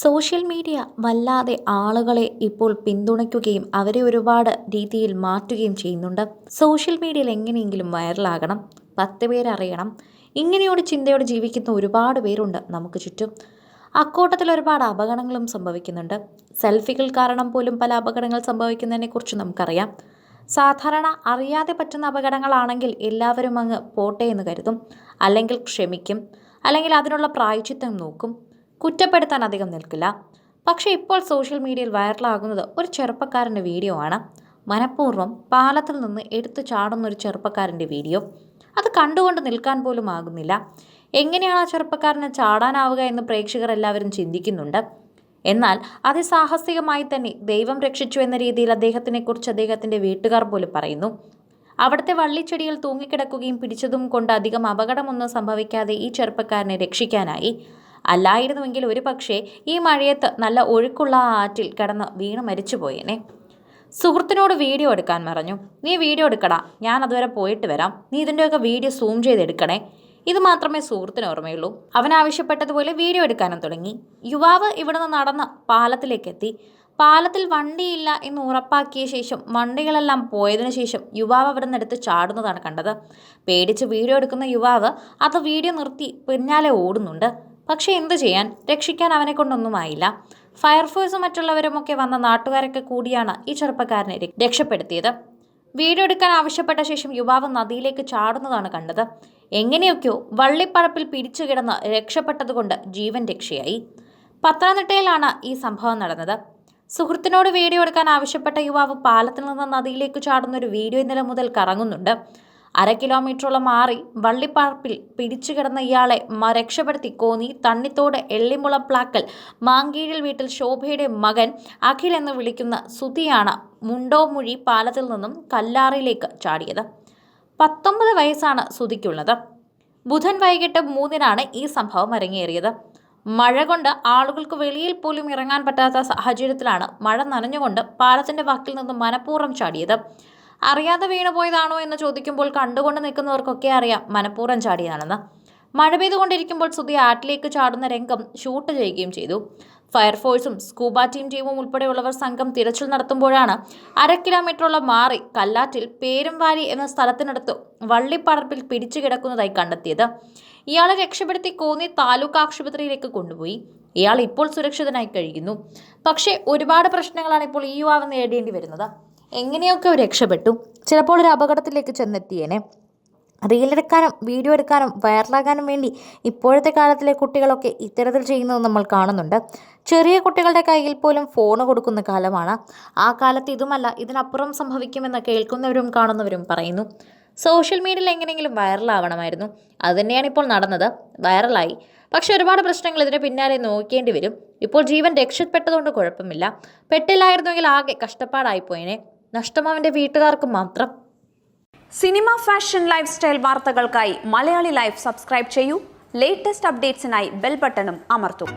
Social media വല്ലാതെ ആളുകളെ ഇപ്പോൾ പിന്തുണയ്ക്കുകയും അവരെ ഒരുപാട് രീതിയിൽ മാറ്റുകയും ചെയ്യുന്നുണ്ട്. സോഷ്യൽ മീഡിയയിൽ എങ്ങനെയെങ്കിലും വൈറലാകണം പത്ത് പേരറിയണം ഇങ്ങനെയൊരു ചിന്തയോടെ ജീവിക്കുന്ന ഒരുപാട് പേരുണ്ട് നമുക്ക് ചുറ്റും. അക്കൂട്ടത്തിൽ ഒരുപാട് അപകടങ്ങളും സംഭവിക്കുന്നുണ്ട്. സെൽഫികൾ കാരണം പോലും പല അപകടങ്ങൾ സംഭവിക്കുന്നതിനെക്കുറിച്ച് നമുക്കറിയാം. സാധാരണ അറിയാതെ പറ്റുന്ന അപകടങ്ങളാണെങ്കിൽ എല്ലാവരും അങ്ങ് പോട്ടെ എന്ന് കരുതും. അല്ലെങ്കിൽ ക്ഷമിക്കും. അല്ലെങ്കിൽ അതിനുള്ള പ്രായച്ചിത്തം നോക്കും. കുറ്റപ്പെടുത്താൻ അധികം നിൽക്കില്ല. പക്ഷേ ഇപ്പോൾ സോഷ്യൽ മീഡിയയിൽ വൈറലാകുന്നത് ഒരു ചെറുപ്പക്കാരന്റെ വീഡിയോ ആണ്. മനഃപൂർവം പാലത്തിൽ നിന്ന് എടുത്തു ചാടുന്ന ഒരു ചെറുപ്പക്കാരന്റെ വീഡിയോ. അത് കണ്ടുകൊണ്ട് നിൽക്കാൻ പോലും ആകുന്നില്ല. എങ്ങനെയാണ് ആ ചെറുപ്പക്കാരന് ചാടാനാവുക എന്ന് പ്രേക്ഷകർ എല്ലാവരും ചിന്തിക്കുന്നുണ്ട്. എന്നാൽ അതിസാഹസികമായി തന്നെ ദൈവം രക്ഷിച്ചു എന്ന രീതിയിൽ അദ്ദേഹത്തിനെ കുറിച്ച് അദ്ദേഹത്തിന്റെ വീട്ടുകാർ പോലും പറയുന്നു. അവിടുത്തെ വള്ളിച്ചെടിയിൽ തൂങ്ങിക്കിടക്കുകയും പിടിച്ചതും കൊണ്ട് അധികം അപകടമൊന്നും സംഭവിക്കാതെ ഈ ചെറുപ്പക്കാരനെ രക്ഷിക്കാനായി. അല്ലായിരുന്നുവെങ്കിൽ ഒരു പക്ഷേ ഈ മഴയത്ത് നല്ല ഒഴുക്കുള്ള ആറ്റിൽ കിടന്ന് വീണ് മരിച്ചുപോയേനെ. സുഹൃത്തിനോട് വീഡിയോ എടുക്കാൻ പറഞ്ഞു. നീ വീഡിയോ എടുക്കടാ. ഞാൻ അതുവരെ പോയിട്ട് വരാം. നീ ഇതിന്റെയൊക്കെ വീഡിയോ സൂം ചെയ്തെടുക്കണേ. ഇത് മാത്രമേ സുഹൃത്തിന് ഓർമ്മയുള്ളൂ. അവൻ ആവശ്യപ്പെട്ടതുപോലെ വീഡിയോ എടുക്കാനും തുടങ്ങി. യുവാവ് ഇവിടുന്ന് നടന്ന് പാലത്തിലേക്ക് എത്തി പാലത്തിൽ വണ്ടിയില്ല എന്ന് ഉറപ്പാക്കിയ ശേഷം വണ്ടികളെല്ലാം പോയതിനു ശേഷം യുവാവ് അവിടെ നിന്ന് എടുത്ത് ചാടുന്നതാണ് കണ്ടത്. പേടിച്ച് വീഡിയോ എടുക്കുന്ന യുവാവ് അത് വീഡിയോ നിർത്തി പിന്നാലെ ഓടുന്നുണ്ട്. പക്ഷേ എന്തു ചെയ്യാൻ? രക്ഷിക്കാൻ അവനെ കൊണ്ടൊന്നുമായില്ല. ഫയർഫോഴ്സും മറ്റുള്ളവരുമൊക്കെ വന്ന നാട്ടുകാരൊക്കെ കൂടിയാണ് ഈ ചെറുപ്പക്കാരനെ രക്ഷപ്പെടുത്തിയത്. വീഡിയോ എടുക്കാൻ ആവശ്യപ്പെട്ട ശേഷം യുവാവ് നദിയിലേക്ക് ചാടുന്നതാണ് കണ്ടത്. എങ്ങനെയൊക്കെയോ വള്ളിപ്പറപ്പിൽ പിടിച്ചു കിടന്ന് രക്ഷപ്പെട്ടതുകൊണ്ട് ജീവൻ രക്ഷയായി. പത്തനംതിട്ടയിലാണ് ഈ സംഭവം നടന്നത്. സുഹൃത്തിനോട് വീഡിയോ എടുക്കാൻ ആവശ്യപ്പെട്ട യുവാവ് പാലത്തിൽ നിന്ന് നദിയിലേക്ക് ചാടുന്ന ഒരു വീഡിയോ ഇന്നലെ മുതൽ കറങ്ങുന്നുണ്ട്. അര കിലോമീറ്ററോളം മാറി വള്ളിപ്പാർപ്പിൽ പിടിച്ചു കിടന്ന ഇയാളെ രക്ഷപ്പെടുത്തി കോന്നി തണ്ണിത്തോട് എള്ളിമുളം പ്ലാക്കൽ മാങ്കീഴിൽ വീട്ടിൽ ശോഭയുടെ മകൻ അഖിൽ എന്ന് വിളിക്കുന്ന സുതിയാണ് മുണ്ടോമുഴി പാലത്തിൽ നിന്നും കല്ലാറിലേക്ക് ചാടിയത്. പത്തൊമ്പത് വയസ്സാണ് സുതിക്കുള്ളത് ബുധൻ വൈകിട്ട് മൂന്നിനാണ് ഈ സംഭവം അരങ്ങേറിയത്. മഴ കൊണ്ട് ആളുകൾക്ക് വെളിയിൽ പോലും ഇറങ്ങാൻ പറ്റാത്ത സാഹചര്യത്തിലാണ് മഴ നനഞ്ഞുകൊണ്ട് പാലത്തിന്റെ വക്കിൽ നിന്ന് മനഃപൂർവം ചാടിയത്. അറിയാതെ വീണുപോയതാണോ എന്ന് ചോദിക്കുമ്പോൾ കണ്ടുകൊണ്ട് നിൽക്കുന്നവർക്കൊക്കെ അറിയാം മനഃപൂർവം ചാടിയതാണെന്ന് മഴ പെയ്തുകൊണ്ടിരിക്കുമ്പോൾ സുധി ആറ്റിലേക്ക് ചാടുന്ന രംഗം ഷൂട്ട് ചെയ്യുകയും ചെയ്തു. ഫയർഫോഴ്സും സ്കൂബ ടീം ടീമും ഉൾപ്പെടെയുള്ളവർ സംഘം തിരച്ചിൽ നടത്തുമ്പോഴാണ് അര കിലോമീറ്ററോളം മാറി കല്ലാറ്റിൽ പേരുംവാലി എന്ന സ്ഥലത്തിനടുത്ത് വള്ളിപ്പടർപ്പിൽ പിടിച്ചു കിടക്കുന്നതായി കണ്ടെത്തിയത്. ഇയാളെ രക്ഷപ്പെടുത്തി കോന്നി താലൂക്ക് ആശുപത്രിയിലേക്ക് കൊണ്ടുപോയി. ഇയാൾ ഇപ്പോൾ സുരക്ഷിതനായി കഴിയുന്നു. പക്ഷേ ഒരുപാട് പ്രശ്നങ്ങളാണ് ഇപ്പോൾ ഈ യുവാവ് നേടേണ്ടി വരുന്നത്. എങ്ങനെയൊക്കെ രക്ഷപ്പെട്ടു? ചിലപ്പോൾ ഒരു അപകടത്തിലേക്ക് ചെന്നെത്തിയേനെ. റീലെടുക്കാനും വീഡിയോ എടുക്കാനും വൈറലാകാനും വേണ്ടി ഇപ്പോഴത്തെ കാലത്തിലെ കുട്ടികളൊക്കെ ഇത്തരത്തിൽ ചെയ്യുന്നത് നമ്മൾ കാണുന്നുണ്ട്. ചെറിയ കുട്ടികളുടെ കയ്യിൽ പോലും ഫോൺ കൊടുക്കുന്ന കാലമാണ്. ആ കാലത്ത് ഇതുമല്ല ഇതിനപ്പുറം സംഭവിക്കുമെന്ന് കേൾക്കുന്നവരും കാണുന്നവരും പറയുന്നു. സോഷ്യൽ മീഡിയയിൽ എങ്ങനെയെങ്കിലും വൈറലാവണമായിരുന്നു. അത് തന്നെയാണ് ഇപ്പോൾ നടന്നത്. വൈറലായി. പക്ഷെ ഒരുപാട് പ്രശ്നങ്ങൾ ഇതിന് പിന്നാലെ നോക്കേണ്ടി വരും. ഇപ്പോൾ ജീവൻ രക്ഷപ്പെട്ടതുകൊണ്ട് കുഴപ്പമില്ല. പെട്ടില്ലായിരുന്നുവെങ്കിൽ ആകെ കഷ്ടപ്പാടായിപ്പോയനെ. നഷ്ടം അവന്റെ വീട്ടുകാർക്ക് മാത്രം. സിനിമ ഫാഷൻ ലൈഫ് സ്റ്റൈൽ വാർത്തകൾക്കായി മലയാളി ലൈഫ് സബ്സ്ക്രൈബ് ചെയ്യൂ. ലേറ്റസ്റ്റ് അപ്ഡേറ്റ്സിനായി ബെൽ ബട്ടണും അമർത്തും.